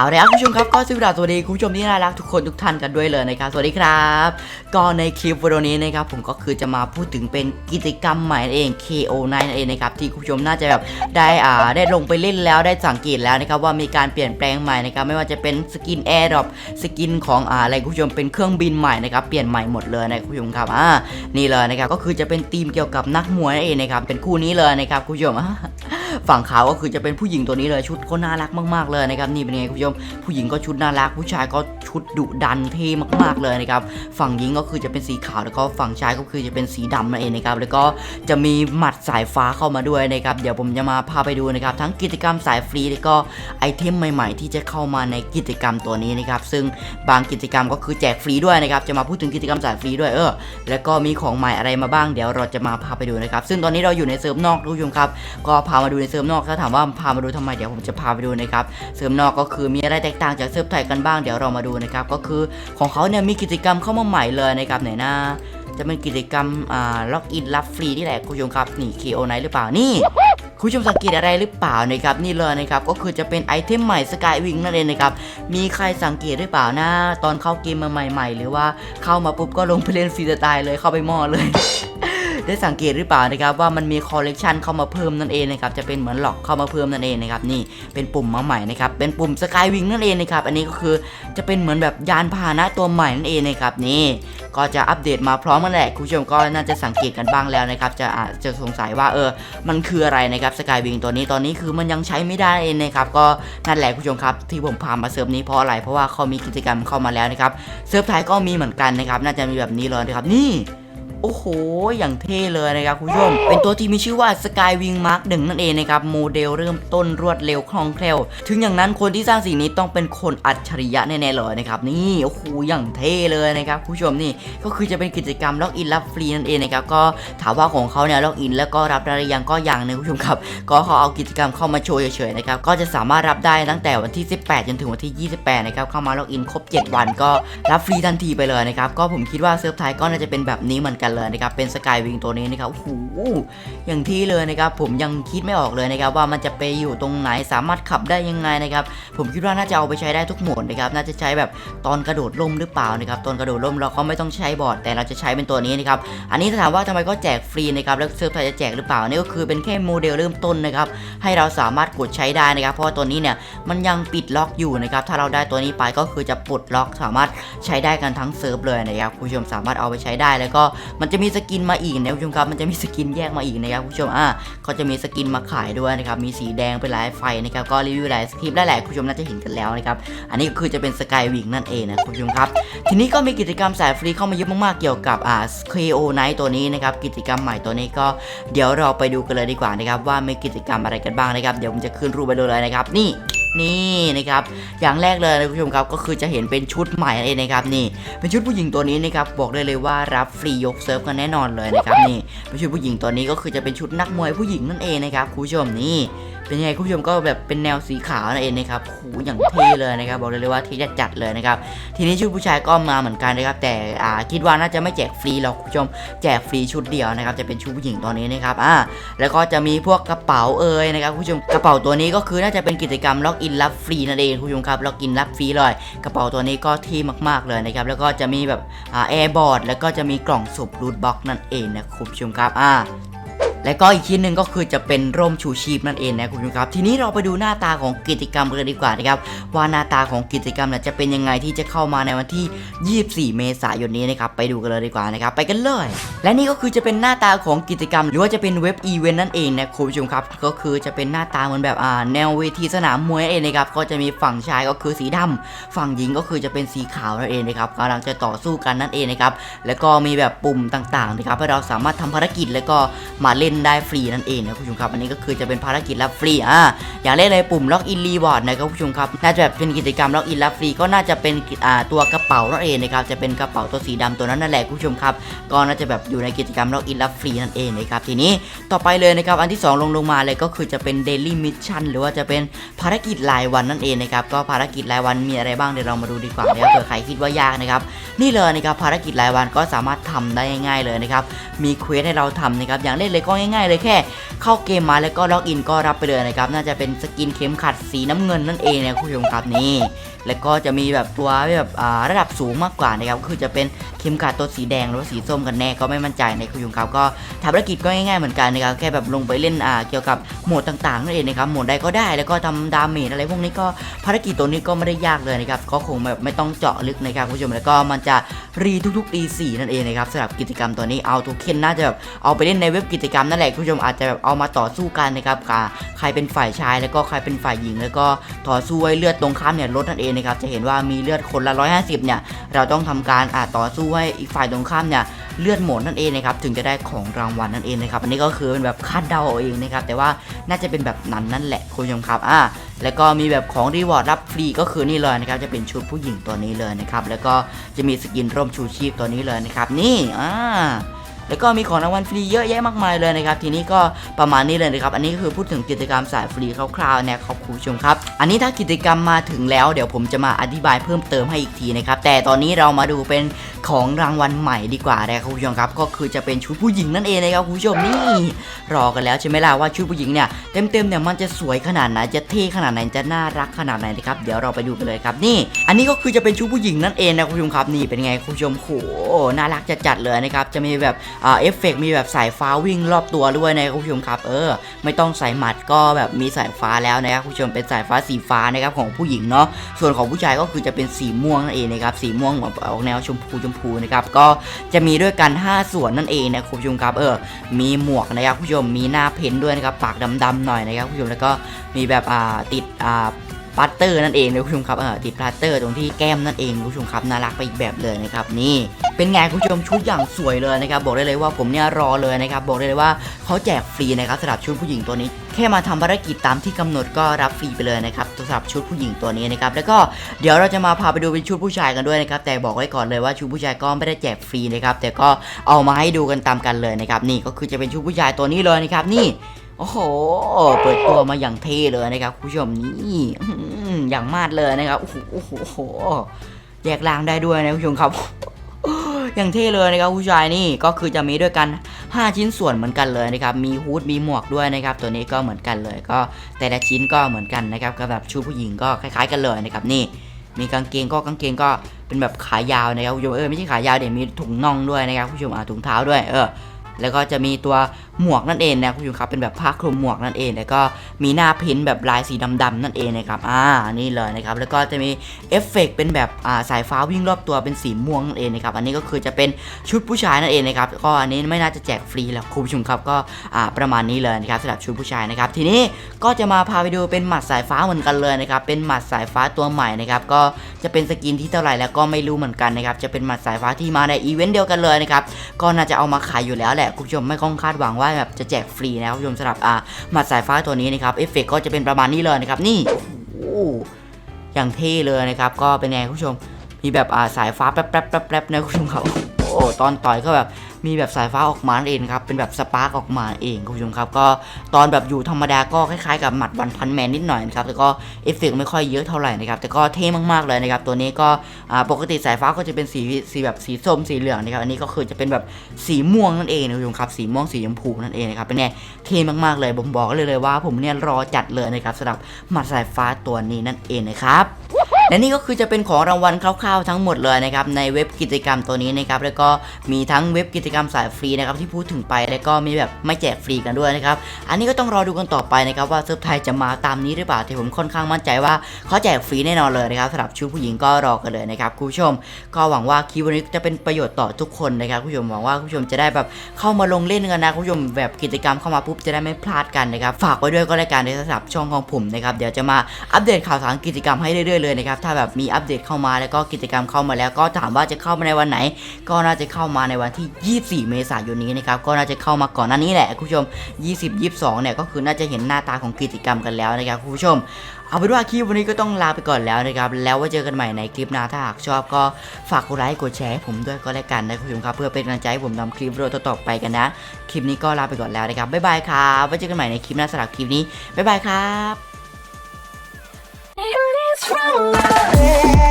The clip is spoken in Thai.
เอาละครับคุณผู้ชมครับก็สวัสดีคุณผู้ชมที่น่ารักทุกคนทุกท่านกันด้วยเลยนะครับสวัสดีครับ ก็ในคลิปวิดีโอนี้นะครับผมก็คือจะมาพูดถึงเป็นกิจกรรมใหม่นั่นเอง KO9 นั่นเองนะครับที่คุณผู้ชมน่าจะแบบได้อ่าได้ลงไปเล่นแล้วได้สังเกตแล้วนะครับว่ามีการเปลี่ยนแปลงใหม่นะครับไม่ว่าจะเป็นสกินแอร์ดรอปสกินของอ่าอะไรคุณผู้ชมเป็นเครื่องบินใหม่นะครับเปลี่ยนใหม่หมดเลยนะคุณผู้ชมครับอ่านี่เลยนะครับก็คือจะเป็นธีมเกี่ยวกับนักมวยนั่นเองนะครับเป็นคู่นี้เลยนะครับคุณผู้ชม ฝั่งขาวก็คือจะเป็นผู้หญิงตัวนี้เลยชุดก็น่ารักมากๆเลยนะครับนี่เป็นไงคุณผู้ชมผู้หญิงก็ชุดน่ารัก ผู้ชายก็ชุดดุดันเท่มากๆเลยนะครับฝั่งหญิงก็คือจะเป็นสีขาวแล้วก็ฝั่งชายก็คือจะเป็นสีดำนั่นเองนะครับแล้วก็จะมีหมัดสายฟ้าเข้ามาด้วยนะครับเดี๋ยวผมจะมาพาไปดูนะครับทั้งกิจกรรมสายฟรีแล้วก็ไอเทมใหม่ ๆ ที่จะเข้ามาในกิจกรรมตัวนี้นะครับซึ่งบางกิจกรรมก็คือแจกฟรีด้วยนะครับจะมาพูดถึงกิจกรรมสายฟรีด้วยเออแล้วก็มีของใหม่อะไรมาบ้างเดี๋ยวเราจะมาพาไปดูนะครับซึ่งตอนนี้เราอยู่ในเซิร์ฟนอกทุกชมครับก็พามาดูในเซิร์ฟนอกถ้าถามว่าพามาดูทำไมเดี๋ยวผมจะพาไปดูนะครับเซิร์ฟนอกก็คือมีอะไรแตกต่างจากเซิร์ฟไทยกันบ้างเดี๋ยวเรามาดูนะครับก็คือของเขาเนี่ยมีกิจกรรมเข้ามาใหม่เลยนะครับไหนนะจะเป็นกิจกรรมอ่าล็อกอินรับฟรีนี่แหละคุณผู้ชมครับนี่ KO ไนหรือเปล่านี่คุณผู้ชมสังเกตอะไรหรือเปล่านะครับนี่เลยนะครับก็คือจะเป็นไอเทมใหม่สกายวิงนั่นเองนะครับมีใครสังเกตหรือเปล่านะ ตอนเข้าเกมมาใหม่ ๆ หรือว่าเข้ามาปุ๊บก็ลงไปเล่นฟรีสไตล์เลยเข้าไปมอเลย ได้สังเกตหรือเปล่านะครับว่ามันมีคอลเลกชันเข้ามาเพิ่มนั่นเองนะครับจะเป็นเหมือนหลอกเข้ามาเพิ่มนั่นเองนะครับนี่เป็นปุ่มมาใหม่นะครับเป็นปุ่มสกายวิงนั่นเองนะครับอันนี้ก็คือจะเป็นเหมือนแบบยานพาหนะตัวใหม่นั่นเองนะครับนี่ก็จะอัปเดตมาพร้อมกันแหละคุณผู้ชมก็น่าจะสังเกตกันบ้างแล้วนะครับจะอาจจะสงสัยว่าเออมันคืออะไรนะครับสกายวิงตัวนี้ตอนนี้คือมันยังใช้ไม่ได้เองนะครับก็นั่นแหละคุณผู้ชมครับที่ผมพามาเซิร์ฟนี้เพราะอะไรเพราะว่าเขามีกิจกรรมเข้ามาแล้วนะครับเซิร์ฟไทยก็มีเหมือนกันนะครับน่าจะมีแบบนี้เลยนะครับนี่ โอ้โห อย่างเท่เลยนะครับคุณผู้ชม เป็นตัวที่มีชื่อว่า Skywing Mark 1นั่นเองนะครับ โมเดลเริ่มต้นรวดเร็วคล่องแคล่ว ถึงอย่างนั้นคนที่สร้างสิ่งนี้ต้องเป็นคนอัจฉริยะแน่ๆเลยนะครับ นี่ โอ้โห อย่างเท่เลยนะครับคุณผู้ชมนี่ ก็คือจะเป็นกิจกรรมล็อกอินรับฟรีนั่นเองนะครับ ก็ถามว่าของเขาเนี่ยล็อกอินแล้วก็รับได้ยังก็อย่างนึงคุณผู้ชมครับ ก็เขาเอากิจกรรมเข้ามาโชว์เฉยๆนะครับ ก็จะสามารถรับได้ตั้งแต่วันที่ 18 จนถึงวันที่ 28 นะครับ เข้ามาล็อกอินครบ 7 วันก็รับฟรีทันทีไปเลยนะครับ ก็ผมคิดว่าเซิร์ฟไทยก็น่าจะเป็นแบบนี้เหมือนกันเลยนะครับเป็นสกายวิงตัวนี้นะครับโอ้โหอย่างที่เลยนะครับผมยังคิดไม่ออกเลยนะครับว่ามันจะไปอยู่ตรงไหนสามารถขับได้ยังไงนะครับผมคิดว่าน่าจะเอาไปใช้ได้ทุกโหมดนะครับน่าจะใช้แบบตอนกระโดดร่มหรือเปล่านะครับตอนกระโดดร่มเราก็ไม่ต้องใช้บอร์ดแต่เราจะใช้เป็นตัวนี้นะครับอันนี้ถ้าถามว่าทำไมก็แจกฟรีนะครับแล้วเซิร์ฟไทยจะแจกหรือเปล่านี่ก็คือเป็นแค่โมเดลเริ่มต้นนะครับให้เราสามารถกดใช้ได้นะครับ เพราะตัวนี้เนี่ยมันยังปิดล็อกอยู่นะครับถ้าเราได้ตัวนี้ไปก็คือจะปลดล็อกสามารถใช้ได้กันทั้งเซิร์ฟเลยนะครับคุณผู้ชมสามารถเอาไปใช้ได้แล้วก็มันจะมีสกินมาอีกนะคุณผู้ชมครับ มันจะมีสกินแยกมาอีกนะครับคุณผู้ชมอะก็จะมีสกินมาขายด้วยนะครับ มีสีแดงเป็นลายไฟนะครับ ก็รีวิวหลายคลิปได้แหละคุณผู้ชมน่าจะเห็นกันแล้วนะครับ อันนี้ก็คือจะเป็นสกายวิงนั่นเองนะคุณผู้ชมครับ ทีนี้ก็มีกิจกรรมสายฟรีเข้ามาเยอะมากๆเกี่ยวกับอ่า KO Night ตัวนี้นะครับ กิจกรรมใหม่ตัวนี้ก็เดี๋ยวเราไปดูกันเลยดีกว่านะครับว่ามีกิจกรรมอะไรกันบ้างนะครับ เดี๋ยวผมจะขึ้นรูปไปดูเลยนะครับนี่ นี่นะครับอย่างแรกเลยนะคุณผู้ชมครับก็คือจะเห็นเป็นชุดใหม่เองนะครับนี่เป็นชุดผู้หญิงตัวนี้นะครับบอกได้เลยว่ารับฟรียกเซิร์ฟกันแน่นอนเลยนะครับนี่เป็นชุดผู้หญิงตัวนี้ก็คือจะเป็นชุดนักมวยผู้หญิงนั่นเองนะครับคุณผู้ชมนี่เป็นยังไงคุณผู้ชมก็แบบเป็นแนวสีขาวนั่นเองนะครับโหอย่างเท่เลยนะครับบอกเลยเลยว่าเท่จัดๆเลยนะครับทีนี้ชุดผู้ชายก็มาเหมือนกันนะครับแต่อ่าคิดว่าน่าจะไม่แจกฟรีหรอกคุณผู้ชมแจกฟรีชุดเดียวนะครับจะเป็นชุดผู้หญิงตัวนี้นะครับอ่าแล้วก็จะมีพวกกระเป๋าเอ่ยนะครับคุณผู้ชมกระเป๋าตัวนี้ก็คือน่าจะเป็นกิจกรรมล็อกอินรับฟรีนั่นเองคุณผู้ชมครับล็อกอินรับฟรีเลย กระเป๋าตัวนี้ก็เท่มากๆเลยนะครับแล้วก็จะมีแบบแอร์บอร์ดแล้วก็จะมีกล่องสุบรูทบ็อกนั่นเองนะคุณผู้ชมครับอ่า และก็อีกชิ้นหนึ่งก็คือจะเป็นร่มชูชีพนั่นเองนะคุณผู้ชมครับ ทีนี้เราไปดูหน้าตาของกิจกรรมกันเลยดีกว่านะครับว่าหน้าตาของกิจกรรมจะเป็นยังไงที่จะเข้ามาในวันที่ 24 เมษายนนี้นะครับไปดูกันเลยดีกว่านะครับไปกันเลย และนี่ก็คือจะเป็นหน้าตาของกิจกรรม หรือว่าจะเป็นเว็บอีเวนต์นั่นเองนะคุณผู้ชมครับ ก็คือจะเป็นหน้าตาเหมือนแบบอ่าแนวเวทีสนามมวยนั่นเองนะครับก็จะมีฝั่งชายก็คือสีดำฝั่งหญิงก็คือจะเป็นสีขาวนั่นเองนะครับกำลังจะต่อสู้กันนั่นเองนะครับแล้วก็มีแบบปุ่มต่างๆนะครับให้เราสามารถทำภารกิจแล้วก็มาเล่นได้ฟรีนั่นเองนะคุณผู้ชมครับอันนี้ก็คือจะเป็นภารกิจรับฟรีอ่าอย่างแรกเลยปุ่มล็อกอินรีวอร์ดนะครับคุณผู้ชมครับน่าจะแบบเป็นกิจกรรมล็อกอินรับฟรีก็น่าจะเป็นอ่าตัวกระเป๋านั่นเองนะครับจะเป็นกระเป๋าตัวสีดำตัวนั้นนั่นแหละคุณผู้ชมครับก็น่าจะแบบอยู่ในกิจกรรมล็อกอินรับฟรีนั่นเองนะครับทีนี้ต่อไปเลยนะครับอันที่สองลงลงมาเลยก็คือจะเป็นเดลี่มิชชั่นหรือว่าจะเป็นภารกิจรายวันนั่นเองนะครับก็ภารกิจรายวันมีอะไรบ้างเดี๋ยวเรามาดูดีกว่านะครับเผื่อใครคิดว่ายากนะครับนี่เลยนะครับภารกิจรายวันก็สามารถทำได้ง่ายๆเลยนะครับมีเควสให้เราทำนะครับอย่างแรกเลยก็ง่ายๆเลยแค่เข้าเกมมาแล้วก็ล็อกอินก็รับไปเลยนะครับน่าจะเป็นสกินเข็มขัดสีน้ำเงินนั่นเองนะคุณผู้ชมครับนี่ แล้วก็จะมีแบบตัวแบบอ่าระดับสูงมากกว่านะครับคือจะเป็นเข็มขัดตัวสีแดงหรือว่าสีส้มกันแน่ก็ไม่มั่นใจในคุณผู้ชมครับก็ทำภารกิจก็ง่ายๆเหมือนกันนะครับแค่แบบลงไปเล่นอ่าเกี่ยวกับโหมดต่างๆนั่นเองนะครับโหมดใดก็ได้แล้วก็ทำดาเมจอะไรพวกนี้ก็ภารกิจตัวนี้ก็ไม่ได้ยากเลยนะครับก็คงแบบไม่ต้องเจาะลึกนะครับคุณผู้ชมแล้วก็มันจะรีทุกๆ E4 นั่นเองนะครับสำหรับกิจกรรมตัวนี้เอาตัวเคนน่าจะแบบเอาไปเล่นในเว็บกิจกรรมนั่นแหละคุณผู้ชมอาจจะแบบเอามาต่อสู้กันนะครับใครเป็นฝ่ายชายแล้วก็ใครเป็นฝ่ายหญิง แล้วก็ต่อสู้ให้เลือดตรงข้ามเนี่ยลดนั่นเองนะครับจะเห็นว่ามีเลือดคนละ 150 เนี่ยเราต้องทำการอ่าต่อสู้ให้อีกฝ่ายตรงข้ามเนี่ยเลือดหมดนั่นเองนะครับถึงจะได้ของรางวัลนั่นเองนะครับอันนี้ก็คือเป็นแบบคาดเดาเอาเองนะครับแต่ว่าน่าจะเป็นแบบนั้นนั่นแหละคุณผู้ชมครับอ่าแล้วก็มีแบบของรีวอร์ดรับฟรีก็คือนี่เลยนะครับจะเป็นชุดผู้หญิงตัวนี้เลยนะครับแล้วก็จะมีสกินร่มชูชีพตัวนี้เลยนะครับนี่อ่า แล้วก็มีของรางวัลฟรีเยอะแยะมากมายเลยนะครับ ทีนี้ก็ประมาณนี้เลยนะครับ อันนี้ก็คือพูดถึงกิจกรรมสายฟรีคร่าวๆนะครับคุณผู้ชมครับ อันนี้ถ้ากิจกรรมมาถึงแล้วเดี๋ยวผมจะมาอธิบายเพิ่มเติมให้อีกทีนะครับ แต่ตอนนี้เรามาดูเป็นของรางวัลใหม่ดีกว่านะครับคุณผู้ชมครับ ก็คือจะเป็นชุดผู้หญิงนั่นเองนะครับคุณผู้ชมนี่รอกันแล้วใช่ไหมล่ะว่าชุดผู้หญิงเนี่ยเต็มๆเนี่ยมันจะสวยขนาดไหนจะเท่ขนาดไหนจะน่ารักขนาดไหนนะครับเดี๋ยวเราไปดูกันเลยครับนี่ อันนี้ก็คือจะเป็นชุดผู้หญิงนั่นเองนะคุณผู้ชมครับนี่เป็นไงคุณผู้ชมโหน่ารักจัดๆเลยนะครับจะมีแบบเอฟเฟกต์มีแบบสายฟ้าวิ่งรอบตัวด้วยนะคุณผู้ชมครับ เออ ไม่ต้องใส่หมัดก็แบบมีสายฟ้าแล้วนะครับคุณผู้ชมเป็นสายฟ้าสีฟ้านะครับของผู้หญิงเนาะส่วนของผู้ชายก็คือจะเป็นสีม่วงนั่นเองนะครับสีม่วงแบบออกแนวชมพูชมพูนะครับก็จะมีด้วยกัน 5 ส่วนนั่นเองนะคุณผู้ชมครับเออมีหมวกนะครับคุณผู้ชมมีหน้าเพ้นท์ด้วยนะครับปากดำๆหน่อยนะครับคุณผู้ชมแล้วก็มีแบบอ่าติดอ่า พลาเตอร์นั่นเองนะคุณผู้ชมครับเออติดพลาเตอร์ตรงที่แก้มนั่นเองคุณผู้ชมครับน่ารักไปอีกแบบเลยนะครับนี่เป็นไงคุณผู้ชมชุดอย่างสวยเลยนะครับบอกได้เลยว่าผมเนี่ยรอเลยนะครับบอกได้เลยว่าเขาแจกฟรีนะครับสำหรับชุดผู้หญิงตัวนี้ แค่มาทำภารกิจตามที่กำหนดก็รับฟรีไปเลยนะครับสำหรับชุดผู้หญิงตัวนี้นะครับแล้วก็เดี๋ยวเราจะมาพาไปดูเป็นชุดผู้ชายกันด้วยนะครับแต่บอกไว้ก่อนเลยว่าชุดผู้ชายก็ไม่ได้แจกฟรีนะครับแต่ก็เอามาให้ดูกันตามกันเลยนะครับนี่ก็คือจะเป็นชุดผู้ชายตัวนี้เลยนะครับนี่ โอ้โห เปิดตัวมาอย่างเท่เลยนะครับคุณผู้ชมนี่อย่างมาดเลยนะครับโอ้โหโอ้โหแยกล่างได้ด้วยนะคุณผู้ชมครับอย่างเท่เลยนะครับผู้ชายนี่ก็คือจะมีด้วยกัน 5 ชิ้นส่วนเหมือนกันเลยนะครับมีฮูดมีหมวกด้วยนะครับตัวนี้ก็เหมือนกันเลยก็แต่ละชิ้นก็เหมือนกันนะครับกับแบบชุดผู้หญิงก็คล้าย ๆ กันเลยนะครับนี่ มีกางเกงก็กางเกงก็เป็นแบบขายาวนะครับคุณผู้ชมเออไม่ใช่ขายาวเดี๋ยวมีถุงน่องด้วยนะครับคุณผู้ชมอ่าถุงเท้าด้วยเออ แล้วก็จะมีตัวหมวกนั่นเองนะคุณผู้ชมครับเป็นแบบผ้าคลุมหมวกนั่นเองแล้วก็มีหน้าพิมพ์แบบลายสีดำๆนั่นเองนะครับอ่านี่เลยนะครับแล้วก็จะมีเอฟเฟกต์เป็นแบบอ่าสายฟ้าวิ่งรอบตัวเป็นสีม่วงนั่นเองนะครับอันนี้ก็คือจะเป็นชุดผู้ชายนั่นเองนะครับก็อันนี้ไม่น่าจะแจกฟรีแล้วคุณผู้ชมครับก็อ่าประมาณนี้เลยนะครับสำหรับชุดผู้ชายนะครับทีนี้ก็จะมาพาไปดูเป็นหมัดสายฟ้าเหมือนกันเลยนะครับเป็นหมัดสายฟ้าตัวใหม่นะครับก็จะเป็นสกินที่เท่าไหร่แล้วก็ไม่รู้เหมือนกันนะครับจะเป็นหมัดสายฟ้าที่มาในอีเวนต์เดียวกันเลยนะครับก็น่าจะเอามาขายอยู่แล้วแหละคุณผู้ชมไม่ต้องคาดหวังว่าแบบจะแจกฟรีนะครับคุณผู้ชมสำหรับอ่าหมัดสายฟ้าตัวนี้นะครับเอฟเฟกก็จะเป็นประมาณนี้เลยนะครับ นี่โอ้อย่างเท่เลยนะครับ ก็เป็นไงคุณผู้ชมมีแบบอ่าสายฟ้าแป๊บแป๊บแป๊บแป๊บนะคุณผู้ชมครับ อ้ตอนต่อยก็แบบมีแบบสายฟ้าออกมาเองครับเป็นแบบสปาร์กออกมาเองคุณผู้ชมครับก็ตอนแบบอยู่ธรรมดาก็คล้ายๆกับหมัดวันพันแมนนิดหน่อยนะครับแต่ก็เอฟเฟกไม่ค่อยเยอะเท่าไหร่นะครับแต่ก็เท่มากๆเลยนะครับตัวนี้ก็ปกติสายฟ้าก็จะเป็นสีสีแบบสีส้มสีเหลืองนะครับอันนี้ก็คือจะเป็นแบบสีม่วงนั่นเองคุณผู้ชมครับสีม่วงสีชมพูนั่นเองนะครับเป็นไงเท่มากๆเลยผมบอกเลยเลยว่าผมเนี่ยรอจัดเลยนะครับสำหรับหมัดสายฟ้าตัวนี้นั่นเองนะครับ และนี่ก็คือจะเป็นของรางวัลคร่าวๆทั้งหมดเลยนะครับในเว็บกิจกรรมตัวนี้นะครับแล้วก็มีทั้งเว็บกิจกรรมสายฟรีนะครับที่พูดถึงไปแล้วก็มีแบบไม่แจกฟรีกันด้วยนะครับอันนี้ก็ต้องรอดูกันต่อไปนะครับว่าเซิร์ฟไทยจะมาตามนี้หรือเปล่าแต่ผมค่อนข้างมั่นใจว่าเขาแจกฟรีแน่นอนเลยนะครับสำหรับชุดผู้หญิงก็รอกันเลยนะครับคุณผู้ชม ก็หวังว่าคลิปวันนี้จะเป็นประโยชน์ต่อทุกคนนะครับคุณผู้ชมหวังว่าคุณผู้ชมจะได้แบบเข้ามาลงเล่นกันนะคุณผู้ชมแบบกิจกรรมเข้ามาปุ๊บจะได้ไม่พลาดกันนะครับฝากไว้ด้วยก็รายการในสำหรับช่องของผมนะครับเดี๋ยวจะมาอัปเดตข่าวสารกิจกรรมให้เรื่อยๆเลยนะครับถ้าแบบมีอัปเดตเข้ามาแล้วก็กิจกรรมเข้ามาแล้วก็ถามว่าจะเข้ามาในวันไหน ก็น่าจะเข้ามาในวันที่ 24 เมษายนนี้นะครับก็น่าจะเข้ามาก่อนหน้านี้แหละคุณผู้ชม 20 22 เนี่ยก็คือน่าจะเห็นหน้าตาของกิจกรรมกันแล้วนะครับคุณผู้ชมเอาเป็นว่าคลิปวันนี้ก็ต้องลาไปก่อนแล้วนะครับ แล้วไว้เจอกันใหม่ในคลิปหน้าถ้าหากชอบก็ฝากกดไลค์กดแชร์ให้ผมด้วยก็แล้วกันนะคุณผู้ชมครับ เพื่อเป็นกำลังใจให้ผมทำคลิปวิดีโอต่อๆไปกันนะ คลิปนี้ก็ลาไปก่อนแล้วนะครับบ๊ายบายครับไว้เจอกันใหม่ในคลิปหน้าสำหรับคลิปนี้บ๊ายบายครับ What's wrong with it?